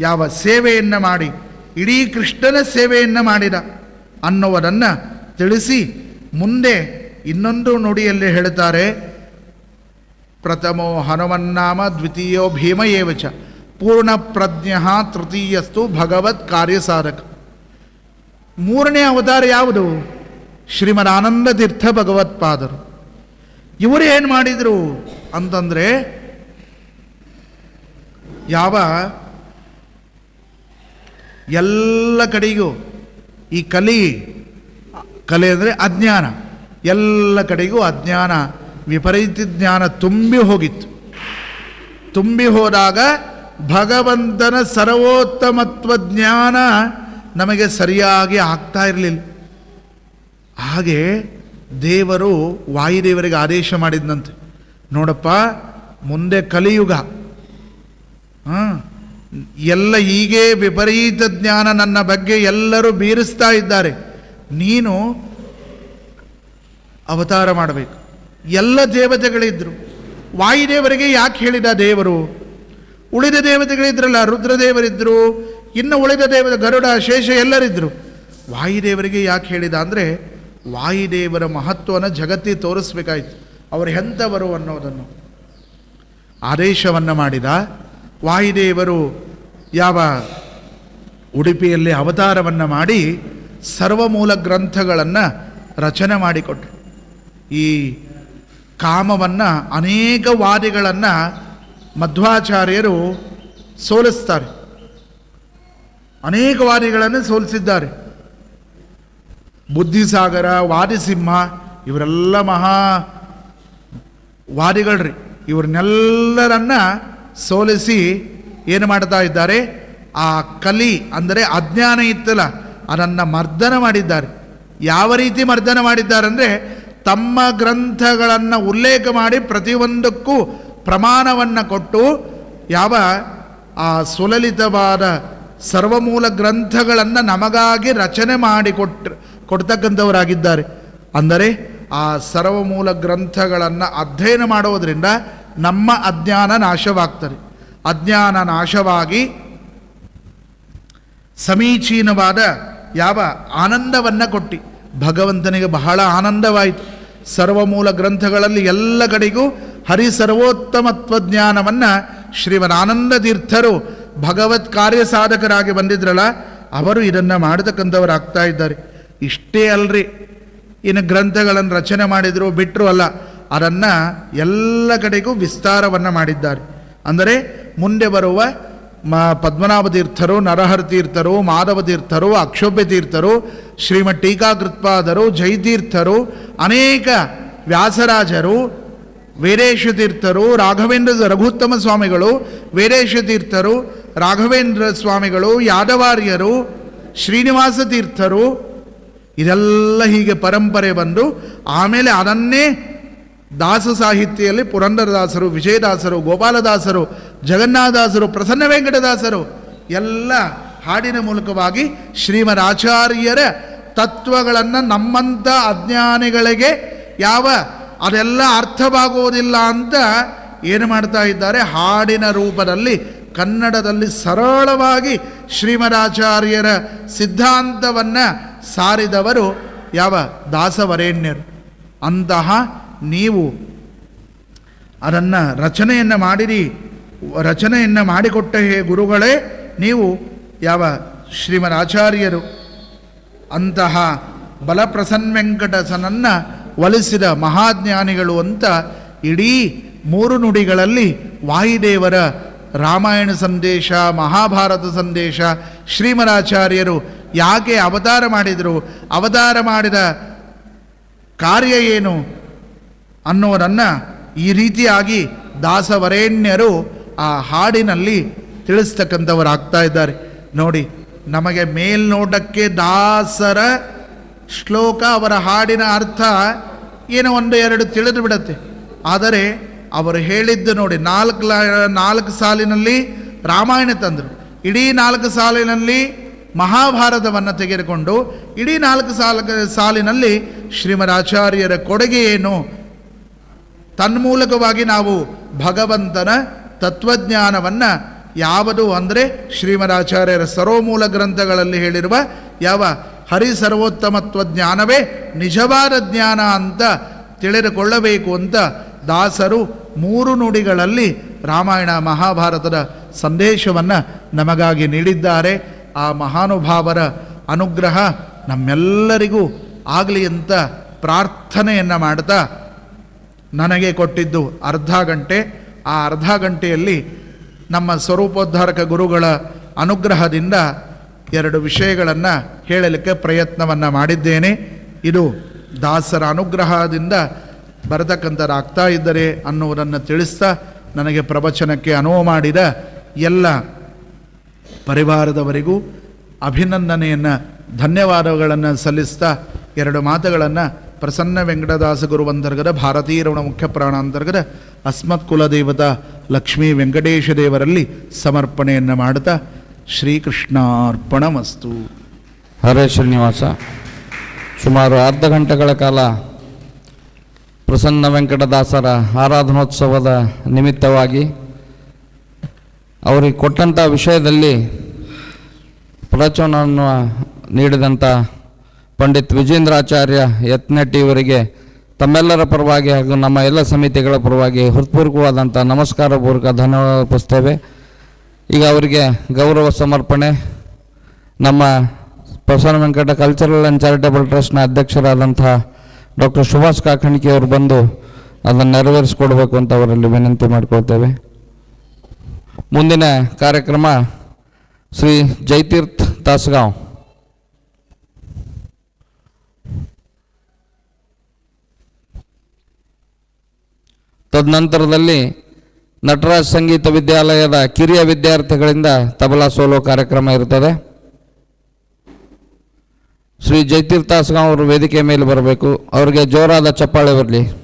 ಯಾವ ಸೇವೆಯನ್ನು ಮಾಡಿ, ಇಡೀ ಕೃಷ್ಣನ ಸೇವೆಯನ್ನು ಮಾಡಿದ ಅನ್ನುವುದನ್ನು ತಿಳಿಸಿ ಮುಂದೆ ಇನ್ನೊಂದು ನುಡಿಯಲ್ಲಿ ಹೇಳ್ತಾರೆ ಪ್ರಥಮೋ ಹನುಮನ್ನಾಮ ದ್ವಿತೀಯೋ ಭೀಮ ಏವಚ, ಪೂರ್ಣ ಪ್ರಜ್ಞ ತೃತೀಯಸ್ತು ಭಗವತ್ ಕಾರ್ಯಸಾಧಕ ಮೂರನೇ ಅವತಾರ ಯಾವುದು? ಶ್ರೀಮದ್ ಆನಂದ ತೀರ್ಥ ಭಗವತ್ಪಾದರು ಇವರು ಏನು ಮಾಡಿದರು ಅಂತಂದರೆ, ಯಾವ ಎಲ್ಲ ಕಡೆಗೂ ಈ ಕಲಿ, ಕಲೆ ಅಂದರೆ ಅಜ್ಞಾನ. ಎಲ್ಲ ಕಡೆಗೂ ಅಜ್ಞಾನ, ವಿಪರೀತ ಜ್ಞಾನ ತುಂಬಿ ಹೋಗಿತ್ತು. ತುಂಬಿ ಹೋದಾಗ ಭಗವಂತನ ಸರ್ವೋತ್ತಮತ್ವ ಜ್ಞಾನ ನಮಗೆ ಸರಿಯಾಗಿ ಆಗ್ತಾ ಇರಲಿಲ್ಲ. ಹಾಗೆ ದೇವರು ವಾಯುದೇವರಿಗೆ ಆದೇಶ ಮಾಡಿದ್ನಂತೆ. ನೋಡಪ್ಪ, ಮುಂದೆ ಕಲಿಯುಗ. ಹಾಂ ಎಲ್ಲ ಹೀಗೆ ವಿಪರೀತ ಜ್ಞಾನ ನನ್ನ ಬಗ್ಗೆ ಎಲ್ಲರೂ ಬೀರಿಸ್ತಾ ಇದ್ದಾರೆ. ನೀನು ಅವತಾರ ಮಾಡಬೇಕು. ಎಲ್ಲ ದೇವತೆಗಳಿದ್ದರು ವಾಯುದೇವರಿಗೆ ಯಾಕೆ ಹೇಳಿದ ದೇವರು? ಉಳಿದ ದೇವತೆಗಳಿದ್ರಲ್ಲ ರುದ್ರದೇವರಿದ್ದರು ಇನ್ನು ಉಳಿದ ದೇವತೆ ಗರುಡ, ಶೇಷ ಎಲ್ಲರಿದ್ದರು ವಾಯುದೇವರಿಗೆ ಯಾಕೆ ಹೇಳಿದ ಅಂದರೆ, ವಾಯುದೇವರ ಮಹತ್ವನ ಜಗತ್ತಿ ತೋರಿಸ್ಬೇಕಾಯ್ತು. ಅವರು ಎಂಥವರು ಅನ್ನೋದನ್ನು. ಆದೇಶವನ್ನು ಮಾಡಿದ ವಾಯುದೇವರು ಯಾವ ಉಡುಪಿಯಲ್ಲಿ ಅವತಾರವನ್ನು ಮಾಡಿ ಸರ್ವಮೂಲ ಗ್ರಂಥಗಳನ್ನು ರಚನೆ ಮಾಡಿಕೊಟ್ರು. ಈ ಕಾಮವನ್ನು ಅನೇಕ ವಾದಿಗಳನ್ನು ಮಧ್ವಾಚಾರ್ಯರು ಸೋಲಿಸ್ತಾರೆ. ಅನೇಕ ವಾದಿಗಳನ್ನು ಸೋಲಿಸಿದ್ದಾರೆ. ಬುದ್ಧಿಸಾಗರ, ವಾದಿಸಿಂಹ ಇವರೆಲ್ಲ ಮಹಾ ವಾದಿಗಳ್ರಿ. ಇವ್ರನ್ನೆಲ್ಲರನ್ನ ಸೋಲಿಸಿ ಏನು ಮಾಡ್ತಾ ಇದ್ದಾರೆ? ಆ ಕಲಿ ಅಂದರೆ ಅಜ್ಞಾನ ಇತ್ತಲ್ಲ, ಅದನ್ನು ಮರ್ದನ ಮಾಡಿದ್ದಾರೆ. ಯಾವ ರೀತಿ ಮರ್ದನ ಮಾಡಿದ್ದಾರೆ ಅಂದರೆ ತಮ್ಮ ಗ್ರಂಥಗಳನ್ನು ಉಲ್ಲೇಖ ಮಾಡಿ ಪ್ರತಿಯೊಂದಕ್ಕೂ ಪ್ರಮಾಣವನ್ನು ಕೊಟ್ಟು, ಯಾವ ಆ ಸುಲಲಿತವಾದ ಸರ್ವಮೂಲ ಗ್ರಂಥಗಳನ್ನು ನಮಗಾಗಿ ರಚನೆ ಮಾಡಿ ಕೊಟ್ಟ, ಕೊಡ್ತಕ್ಕಂಥವರಾಗಿದ್ದಾರೆ. ಅಂದರೆ, ಆ ಸರ್ವಮೂಲ ಗ್ರಂಥಗಳನ್ನು ಅಧ್ಯಯನ ಮಾಡೋದರಿಂದ ನಮ್ಮ ಅಜ್ಞಾನ ನಾಶವಾಗ್ತದೆ. ಅಜ್ಞಾನ ನಾಶವಾಗಿ ಸಮೀಚೀನವಾದ ಯಾವ ಆನಂದವನ್ನು ಕೊಟ್ಟಿ. ಭಗವಂತನಿಗೆ ಬಹಳ ಆನಂದವಾಯಿತು. ಸರ್ವಮೂಲ ಗ್ರಂಥಗಳಲ್ಲಿ ಎಲ್ಲ ಕಡೆಗೂ ಹರಿ ಸರ್ವೋತ್ತಮತ್ವ ಜ್ಞಾನವನ್ನು ಶ್ರೀಮನ್ ಆನಂದ ತೀರ್ಥರು ಭಗವತ್ ಕಾರ್ಯ ಸಾಧಕರಾಗಿ ಬಂದಿದ್ರಲ್ಲ, ಅವರು ಇದನ್ನು ಮಾಡತಕ್ಕಂಥವರಾಗ್ತಾ ಇದ್ದಾರೆ. ಇಷ್ಟೇ ಅಲ್ರಿ. ಇನ್ನು ಗ್ರಂಥಗಳನ್ನು ರಚನೆ ಮಾಡಿದರು ಬಿಟ್ಟರು ಅಲ್ಲ, ಅದನ್ನು ಎಲ್ಲ ಕಡೆಗೂ ವಿಸ್ತಾರವನ್ನು ಮಾಡಿದ್ದಾರೆ. ಅಂದರೆ ಮುಂದೆ ಬರುವ ಮ ಪದ್ಮನಾಭ ತೀರ್ಥರು ನರಹರ ತೀರ್ಥರು ಮಾಧವ ತೀರ್ಥರು ಅಕ್ಷೋಭ್ಯ ತೀರ್ಥರು ಶ್ರೀಮಠ್ ಟೀಕಾಕೃತ್ಪಾದರು, ಜೈತೀರ್ಥರು, ಅನೇಕ ವ್ಯಾಸರಾಜರು ವೀರೇಶ ತೀರ್ಥರು ರಾಘವೇಂದ್ರ ರಘುತ್ತಮ ಸ್ವಾಮಿಗಳು ವೀರೇಶ ತೀರ್ಥರು ರಾಘವೇಂದ್ರ ಸ್ವಾಮಿಗಳು, ಯಾದವಾರ್ಯರು ಶ್ರೀನಿವಾಸ ತೀರ್ಥರು ಇದೆಲ್ಲ ಹೀಗೆ ಪರಂಪರೆ ಬಂದು ಆಮೇಲೆ ಅದನ್ನೇ ದಾಸ ಸಾಹಿತ್ಯದಲ್ಲಿ ಪುರಂದರದಾಸರು, ವಿಜಯದಾಸರು, ಗೋಪಾಲದಾಸರು, ಜಗನ್ನಾಥದಾಸರು ಪ್ರಸನ್ನ ವೆಂಕಟದಾಸರು ಎಲ್ಲ ಹಾಡಿನ ಮೂಲಕವಾಗಿ ಶ್ರೀಮರಾಚಾರ್ಯರ ತತ್ವಗಳನ್ನು ನಮ್ಮಂಥ ಅಜ್ಞಾನಿಗಳಿಗೆ ಯಾವ ಅದೆಲ್ಲ ಅರ್ಥವಾಗುವುದಿಲ್ಲ ಅಂತ ಏನು ಮಾಡ್ತಾ ಇದ್ದಾರೆ? ಹಾಡಿನ ರೂಪದಲ್ಲಿ, ಕನ್ನಡದಲ್ಲಿ ಸರಳವಾಗಿ ಶ್ರೀಮರಾಚಾರ್ಯರ ಸಿದ್ಧಾಂತವನ್ನು ಸಾರಿದವರು ಯಾವ ದಾಸವರೇಣ್ಯರು. ಅಂತಹ ನೀವು ಅದನ್ನು ರಚನೆಯನ್ನು ಮಾಡಿರಿ. ರಚನೆಯನ್ನು ಮಾಡಿಕೊಟ್ಟ ಹೇ ಗುರುಗಳೇ, ನೀವು ಯಾವ ಶ್ರೀಮರಾಚಾರ್ಯರು, ಅಂತಹ ಬಲಪ್ರಸನ್ ವೆಂಕಟಸನನ್ನು ಒಲಿಸಿದ ಮಹಾಜ್ಞಾನಿಗಳು ಅಂತ ಇಡೀ ಮೂರು ನುಡಿಗಳಲ್ಲಿ ವಾಯುದೇವರ ರಾಮಾಯಣ ಸಂದೇಶ, ಮಹಾಭಾರತ ಸಂದೇಶ, ಶ್ರೀಮರಾಚಾರ್ಯರು ಯಾಕೆ ಅವತಾರ ಮಾಡಿದರು? ಅವತಾರ ಮಾಡಿದ ಕಾರ್ಯ ಏನು? ಅನ್ನೋದನ್ನು ಈ ರೀತಿಯಾಗಿ ದಾಸವರೇಣ್ಯರು ಆ ಹಾಡಿನಲ್ಲಿ ತಿಳಿಸ್ತಕ್ಕಂಥವರಾಗ್ತಾ ಇದ್ದಾರೆ. ನೋಡಿ, ನಮಗೆ ಮೇಲ್ನೋಟಕ್ಕೆ ದಾಸರ ಶ್ಲೋಕ ಅವರ ಹಾಡಿನ ಅರ್ಥ ಏನೋ ಒಂದು ಎರಡು ತಿಳಿದು ಬಿಡತ್ತೆ. ಆದರೆ ಅವರು ಹೇಳಿದ್ದು ನೋಡಿ, ನಾಲ್ಕು ನಾಲ್ಕು ಸಾಲಿನಲ್ಲಿ ರಾಮಾಯಣ ತಂದರು. ಇಡೀ ನಾಲ್ಕು ಸಾಲಿನಲ್ಲಿ ಮಹಾಭಾರತವನ್ನು ತೆಗೆದುಕೊಂಡು ಇಡೀ ನಾಲ್ಕು ಸಾಲ, ಸಾಲಿನಲ್ಲಿ ಶ್ರೀಮದಾಚಾರ್ಯರ ಕೊಡುಗೆ ಏನು ತನ್ಮೂಲಕವಾಗಿ ನಾವು ಭಗವಂತನ ತತ್ವಜ್ಞಾನವನ್ನು ಯಾವುದು ಅಂದರೆ ಶ್ರೀಮದಾಚಾರ್ಯರ ಸರ್ವಮೂಲ ಗ್ರಂಥಗಳಲ್ಲಿ ಹೇಳಿರುವ ಯಾವ ಹರಿ ಸರ್ವೋತ್ತಮತ್ವ ಜ್ಞಾನವೇ ನಿಜವಾದ ಜ್ಞಾನ ಅಂತ ತಿಳಿದುಕೊಳ್ಳಬೇಕು ಅಂತ ದಾಸರು ಮೂರು ನುಡಿಗಳಲ್ಲಿ ರಾಮಾಯಣ ಮಹಾಭಾರತದ ಸಂದೇಶವನ್ನು ನಮಗಾಗಿ ನೀಡಿದ್ದಾರೆ. ಆ ಮಹಾನುಭಾವರ ಅನುಗ್ರಹ ನಮ್ಮೆಲ್ಲರಿಗೂ ಆಗಲಿ ಅಂತ ಪ್ರಾರ್ಥನೆಯನ್ನು ಮಾಡ್ತಾ ನನಗೆ ಕೊಟ್ಟಿದ್ದು ಅರ್ಧ ಗಂಟೆ. ಆ ಅರ್ಧ ಗಂಟೆಯಲ್ಲಿ ನಮ್ಮ ಸ್ವರೂಪೋದ್ಧಾರಕ ಗುರುಗಳ ಅನುಗ್ರಹದಿಂದ ಎರಡು ವಿಷಯಗಳನ್ನು ಹೇಳಲಿಕ್ಕೆ ಪ್ರಯತ್ನವನ್ನು ಮಾಡಿದ್ದೇನೆ. ಇದು ದಾಸರ ಅನುಗ್ರಹದಿಂದ ಬರತಕ್ಕಂಥದ್ದಾಗ್ತಾ ಇದ್ದರೆ ಅನ್ನುವುದನ್ನು ತಿಳಿಸ್ತಾ ನನಗೆ ಪ್ರವಚನಕ್ಕೆ ಅನುವು ಮಾಡಿದ ಎಲ್ಲ ಪರಿವಾರದವರಿಗೂ ಅಭಿನಂದನೆಯನ್ನು, ಧನ್ಯವಾದಗಳನ್ನು ಸಲ್ಲಿಸ್ತಾ ಎರಡು ಮಾತುಗಳನ್ನು ಪ್ರಸನ್ನ ವೆಂಕಟದಾಸ ಗುರುವಂತರ್ಗದ ರಮಣ ಮುಖ್ಯ ಪ್ರಾಣಾಂತರ್ಗದ ಅಸ್ಮತ್ ಕುಲದೇವತಾ ಲಕ್ಷ್ಮೀ ವೆಂಕಟೇಶ ದೇವರಲ್ಲಿ ಸಮರ್ಪಣೆಯನ್ನು ಮಾಡ್ತಾ ಶ್ರೀಕೃಷ್ಣಾರ್ಪಣಮಸ್ತು. ಹರೇ ಶ್ರೀನಿವಾಸ. ಸುಮಾರು ಅರ್ಧ ಗಂಟೆಗಳ ಕಾಲ ಪ್ರಸನ್ನ ವೆಂಕಟದಾಸರ ಆರಾಧನೋತ್ಸವದ ನಿಮಿತ್ತವಾಗಿ ಅವರಿಗೆ ಕೊಟ್ಟಂಥ ವಿಷಯದಲ್ಲಿ ಪ್ರವಚನವನ್ನು ನೀಡಿದಂಥ ಪಂಡಿತ್ ವಿಜೇಂದ್ರಾಚಾರ್ಯ ಯತ್ನಟ್ಟಿ ಇವರಿಗೆ ತಮ್ಮೆಲ್ಲರ ಪರವಾಗಿ ಹಾಗೂ ನಮ್ಮ ಎಲ್ಲ ಸಮಿತಿಗಳ ಪರವಾಗಿ ಹೃತ್ಪೂರ್ವಕವಾದಂಥ ನಮಸ್ಕಾರ ಪೂರ್ವಕ ಧನ್ಯವಾದ ಅರ್ಪಿಸ್ತೇವೆ ಈಗ ಅವರಿಗೆ ಗೌರವ ಸಮರ್ಪಣೆ. ನಮ್ಮ Prasanna Venkata cultural and charitable ಟ್ರಸ್ಟ್ನ ಅಧ್ಯಕ್ಷರಾದಂಥ ಡಾಕ್ಟರ್ ಸುಭಾಷ್ ಕಾಕಣಿಕೆ ಅವರು ಬಂದು ಅದನ್ನು ನೆರವೇರಿಸಿಕೊಡ್ಬೇಕು ಅಂತ ಅವರಲ್ಲಿ ವಿನಂತಿ ಮಾಡ್ಕೊಳ್ತೇವೆ. ಮುಂದಿನ ಕಾರ್ಯಕ್ರಮ ಶ್ರೀ ಜೈತೀರ್ಥ ತಾಸ್ಗಾಂವ್ ತದನಂತರದಲ್ಲಿ ನಟರಾಜ್ ಸಂಗೀತ ವಿದ್ಯಾಲಯದ ಕಿರಿಯ ವಿದ್ಯಾರ್ಥಿಗಳಿಂದ ತಬಲಾ ಸೋಲೋ ಕಾರ್ಯಕ್ರಮ ಇರುತ್ತದೆ. ಶ್ರೀ ಜೈತೀರ್ಥಾಸ್ಗಾಂವ್ ಅವರು ವೇದಿಕೆ ಮೇಲೆ ಬರಬೇಕು. ಅವರಿಗೆ ಜೋರಾದ ಚಪ್ಪಾಳೆ ಬರಲಿ.